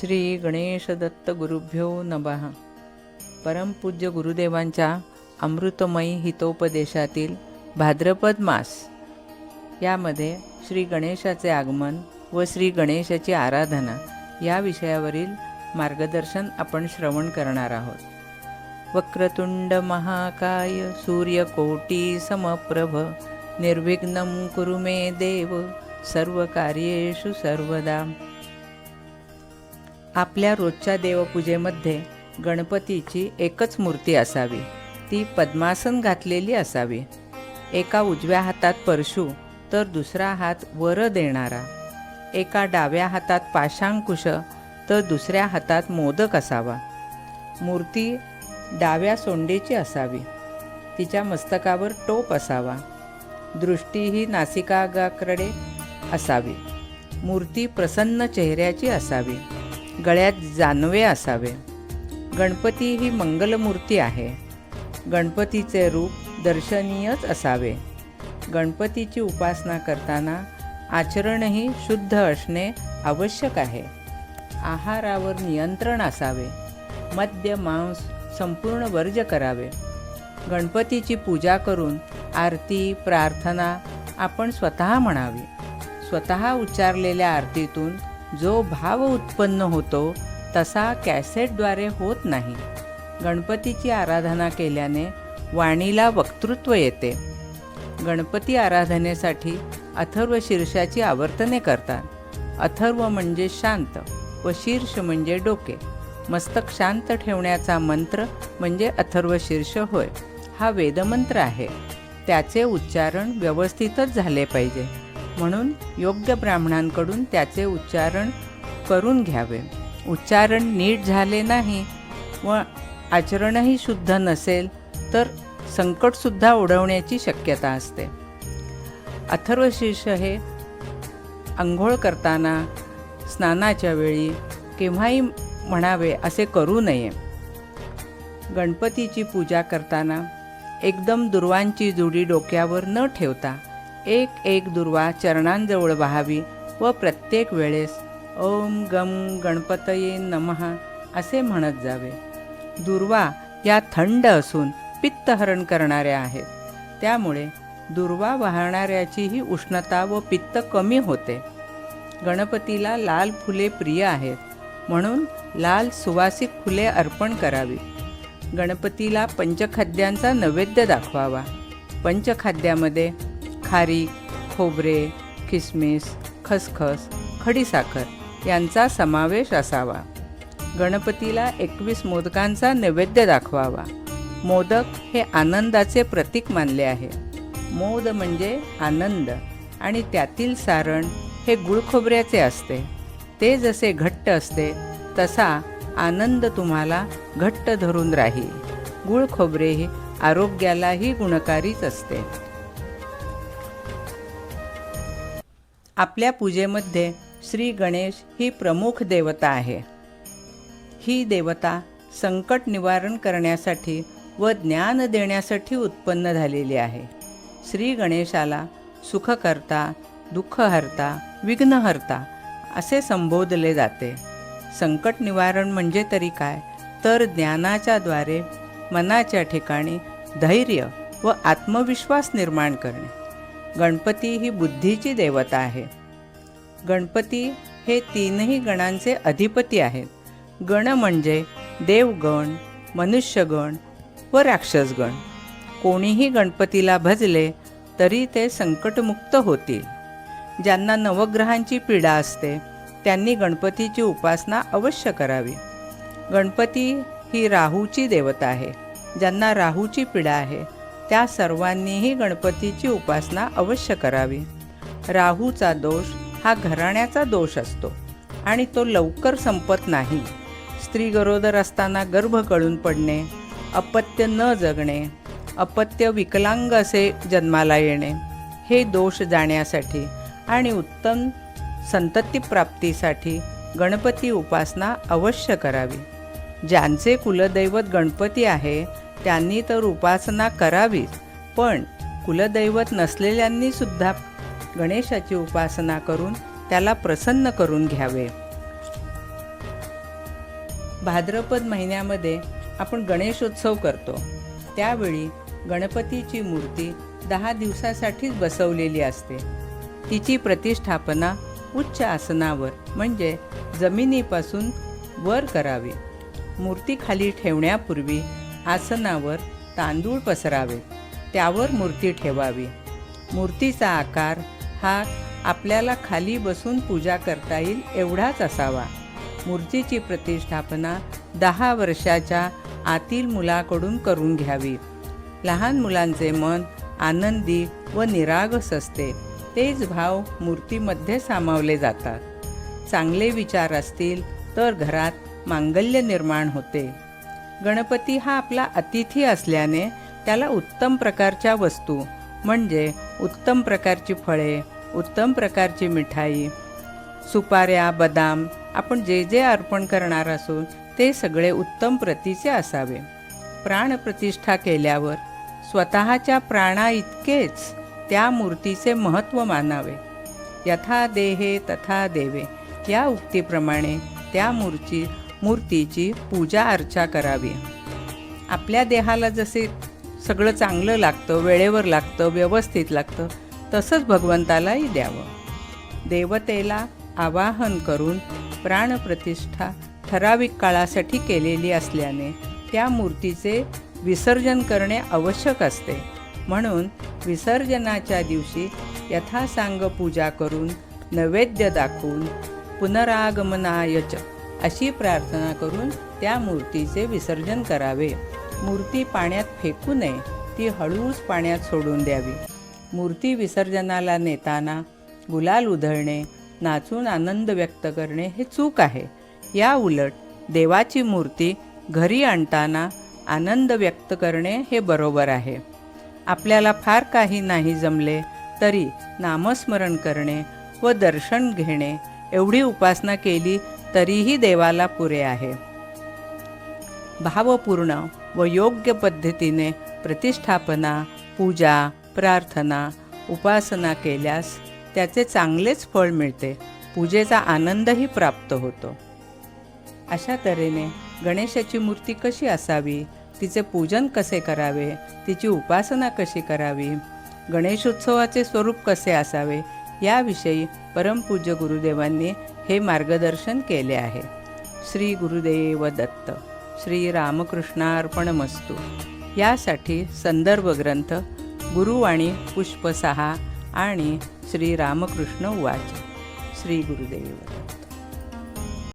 श्री गणेश दत्त गुरुभ्यो नमः. परमपूज्य गुरुदेवांच्या अमृतमयी हितोपदेशातील भाद्रपद मास. यामध्ये श्री गणेशाचे आगमन व श्री गणेशाची आराधना या विषयावरील मार्गदर्शन आपण श्रवण करणार आहोत. वक्रतुंड महाकाय सूर्यकोटी समप्रभ निर्विघ्नं कुरु मे देव सर्व कार्येषु सर्वदा. आपल्या रोजच्या देवपूजेमध्ये गणपतीची एकच मूर्ती असावी. ती पद्मासन घातलेली असावी. एका उजव्या हातात परशु तर दुसरा हात वर देणारा. एका डाव्या हातात पाशांकुश तर दुसऱ्या हातात मोदक असावा. मूर्ती डाव्या सोंडेची असावी. तिच्या मस्तकावर टोप असावा. दृष्टी ही नासिकागाकडे असावी. मूर्ती प्रसन्न चेहऱ्याची असावी. गळ्यात जानवे असावे. गणपती ही मंगलमूर्ती आहे. गणपतीचे रूप दर्शनीयच असावे. गणपतीची उपासना करताना आचरणही शुद्ध असणे आवश्यक आहे. आहारावर नियंत्रण असावे. मद्य मांस संपूर्ण वर्ज करावे. गणपतीची पूजा करून आरती प्रार्थना आपण स्वतः म्हणावी. स्वतः उच्चारलेल्या आरतीतून जो भाव उत्पन्न होतो तसा कॅसेटद्वारे होत नाही. गणपतीची आराधना केल्याने वाणीला वक्तृत्व येते. गणपती आराधनेसाठी अथर्व शीर्षाची आवर्तने करतात. अथर्व म्हणजे शांत व शीर्ष म्हणजे डोके. मस्तक शांत ठेवण्याचा मंत्र म्हणजे अथर्व शीर्ष होय. हा वेदमंत्र आहे. त्याचे उच्चारण व्यवस्थितच झाले पाहिजे. म्हणून योग्य ब्राह्मणांकडून त्याचे उच्चारण करून घ्यावे. उच्चारण नीट झाले नाही व आचरणही शुद्ध नसेल तर संकटसुद्धा ओढवण्याची शक्यता असते. अथर्वशीर्ष हे आंघोळ करताना स्नानाच्या वेळी केव्हाही म्हणावे असे करू नये. गणपतीची पूजा करताना एकदम दुर्वांची जुडी डोक्यावर न ठेवता एक एक दुर्वा चरणांजवळ व्हावी व प्रत्येक वेळेस ओम गम गणपतये नमः असे म्हणत जावे. दुर्वा या थंड असून पित्तहरण करणाऱ्या आहेत. त्यामुळे दुर्वा वाहणाऱ्याचीही उष्णता व पित्त कमी होते. गणपतीला लाल फुले प्रिय आहेत. म्हणून लाल सुवासिक फुले अर्पण करावी. गणपतीला पंचखाद्यांचा नैवेद्य दाखवावा. पंचखाद्यामध्ये खारीक खोबरे किसमिस खसखस खडीसाखर यांचा समावेश असावा. गणपतीला एकवीस मोदकांचा नैवेद्य दाखवावा. मोदक हे आनंदाचे प्रतीक मानले आहे. मोद म्हणजे आनंद आणि त्यातील सारण हे गुळखोबऱ्याचे असते. ते जसे घट्ट असते तसा आनंद तुम्हाला घट्ट धरून राहील. गुळखोबरे हे आरोग्यालाही गुणकारीच असते. आपल्या पूजेमध्ये श्री गणेश ही प्रमुख देवता आहे. ही देवता संकट निवारण करण्यासाठी व ज्ञान देण्यासाठी उत्पन्न झालेली आहे. श्री गणेशाला सुखकर्ता दुःखहर्ता विघ्नहर्ता असे संबोधले जाते. संकट निवारण म्हणजे तरी काय? तर ज्ञानाच्या द्वारे मनाच्या ठिकाणी धैर्य व आत्मविश्वास निर्माण करणे. गणपती ही बुद्धीची देवता आहे. गणपती हे तीनही गणांचे अधिपती आहेत. गण म्हणजे देवगण मनुष्यगण व राक्षसगण. कोणीही गणपतीला भजले तरी ते संकटमुक्त होतील. ज्यांना नवग्रहांची पीडा असते त्यांनी गणपतीची उपासना अवश्य करावी. गणपती ही राहूची देवता आहे ज्यांना राहूची पीडा आहे. त्या सर्वांनीही गणपतीची उपासना अवश्य करावी. राहूचा दोष हा घराण्याचा दोष असतो आणि तो लवकर संपत नाही. स्त्री गरोदर असताना गर्भ कळून पडणे अपत्य न जगणे अपत्य विकलांग असे जन्माला येणे हे दोष जाण्यासाठी आणि उत्तम संततीप्राप्तीसाठी गणपती उपासना अवश्य करावी. ज्यांचे कुलदैवत गणपती आहे त्यांनी तर उपासना करावीच पण कुलदैवत नसलेल्यांनी सुद्धा गणेशाची उपासना करून त्याला प्रसन्न करून घ्यावे. भाद्रपद महिन्यामध्ये आपण गणेशोत्सव करतो. त्यावेळी गणपतीची मूर्ती दहा दिवसासाठीच बसवलेली असते. तिची प्रतिष्ठापना उच्च आसनावर म्हणजे जमिनीपासून वर करावी. मूर्ती खाली ठेवण्यापूर्वी आसनावर तांदूळ पसरावे. त्यावर मूर्ती ठेवावी. मूर्तीचा आकार हा आपल्याला खाली बसून पूजा करता येईल एवढाच असावा. मूर्तीची प्रतिष्ठापना दहा वर्षाच्या आतील मुलाकडून करून घ्यावी. लहान मुलांचे मन आनंदी व निरागस असते. तेच भाव मूर्तीमध्ये सामावले जातात. चांगले विचार असतील तर घरात मांगल्य निर्माण होते. गणपती हा आपला अतिथी असल्याने त्याला उत्तम प्रकारच्या वस्तू म्हणजे उत्तम प्रकारची फळे उत्तम प्रकारची मिठाई सुपाऱ्या बदाम आपण जे जे अर्पण करणार असू ते सगळे उत्तम प्रतीचे असावे. प्राणप्रतिष्ठा केल्यावर स्वतःच्या प्राणा इतकेच त्या मूर्तीचे महत्त्व मानावे. यथा देहे तथा देवे या उक्तीप्रमाणे त्या मूर्ती मूर्तीची पूजा अर्चा करावी. आपल्या देहाला जसे सगळं चांगलं लागतं वेळेवर लागतं व्यवस्थित लागतं तसंच भगवंतालाही द्यावं. देवतेला आवाहन करून प्राणप्रतिष्ठा ठराविक काळासाठी केलेली असल्याने त्या मूर्तीचे विसर्जन करणे आवश्यक असते. म्हणून विसर्जनाच्या दिवशी यथासांग पूजा करून नैवेद्य दाखवून पुनरागमनायच अशी प्रार्थना करून त्या मूर्तीचे विसर्जन करावे. मूर्ती पाण्यात फेकू नये ती हळूच पाण्यात सोडून द्यावी. मूर्ती विसर्जनाला नेताना गुलाल उधळणे नाचून आनंद व्यक्त करणे हे चूक आहे. या उलट देवाची मूर्ती घरी आणताना आनंद व्यक्त करणे हे बरोबर आहे. आपल्याला फार काही नाही जमले तरी नामस्मरण करणे व दर्शन घेणे एवढी उपासना केली तरीही देवाला पुरे आहे. भावपूर्ण व योग्य पद्धतीने प्रतिष्ठापना पूजा प्रार्थना उपासना केल्यास त्याचे चांगलेच फळ मिळते. पूजेचा आनंदही प्राप्त होतो. अशा तऱ्हेने गणेशाची मूर्ती कशी असावी तिचे पूजन कसे करावे तिची उपासना कशी करावी गणेशोत्सवाचे स्वरूप कसे असावे याविषयी परमपूज्य गुरुदेवांनी हे मार्गदर्शन केले आहे. श्री गुरुदेव दत्त श्री रामकृष्णार्पणमस्तू. यासाठी संदर्भ ग्रंथ गुरुवाणी पुष्प सहा आणि श्री रामकृष्ण उवाच. श्री गुरुदेव दत्त.